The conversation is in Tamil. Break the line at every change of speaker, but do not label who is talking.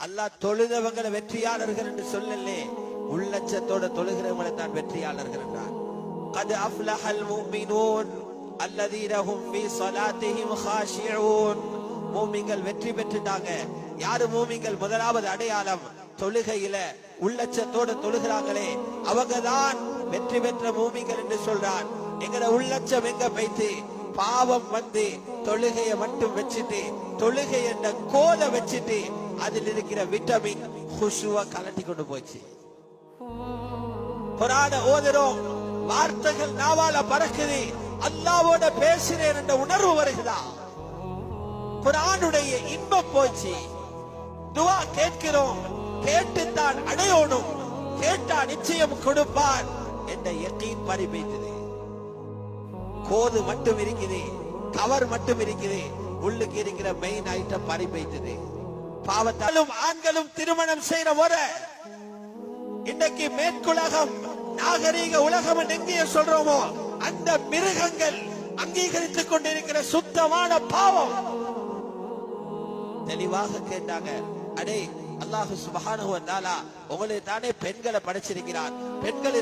அல்லாஹ் தொழுதவங்களை வெற்றியாளர்கள் என்று சொல்லலே உள்ளச்சத்தோட தொழுகிறவங்களை தான் வெற்றியாளர்கள் என்றார் قد أفلح المؤمنون الذين هم في صلاتهم خاشعون மூமிங்கள் வெற்றி பெற்றுட்டாங்க யாரு மூமிங்கள் முதலாவது அடையாளம் தொழுகையில உள்ளச்சத்தோட தொழுகிறாங்களே அவங்க தான் வெற்றி பெற்ற மூமிங்கள் என்று சொல்றான் எங்கட உள்ளச்சம் எங்க பைத்து பாவம் வந்து தொழுகையை மட்டும் வச்சுட்டு தொழுகை என்ற கோலை வச்சுட்டு அதில் இருக்கிற விட்டமின் குஷுவா கலட்டி கொண்டு போச்சு. குரான ஓதுறோம். வார்த்தைகள் நாவால பறக்குது. அல்லாவோட பேசுறேன் என்ற உணர்வு வருகிறா குரானுடைய இன்பம் போச்சு. துவா கேட்கிறோம். கேட்டுத்தான் அடையோணும். கேட்டா நிச்சயம் கொடுப்பான் என்ற எத்தின் பறிபைத்தது கோது மட்டும் இருக்குது கவர் மட்டும் இருக்குது. உள்ளுக்கு இருக்கிற மெயின் ஐட்டம் பறிபைத்தது பாவத்தாலும் ஆண்களும் திருமணம் செய்யற முறை இன்னைக்கு மேற்குலகம் நாகரீக உலகம் எங்கே சொல்றோமோ அந்த மிருகங்கள் அங்கீகரித்துக் கொண்டிருக்கிற சுத்தமான பாவம். தெளிவாக கேட்டாங்க அடே அல்லாஹு சுபஹானஹு வ தஆலா உங்களை தானே பெண்களை படைச்சிருக்கிறார். பெண்களை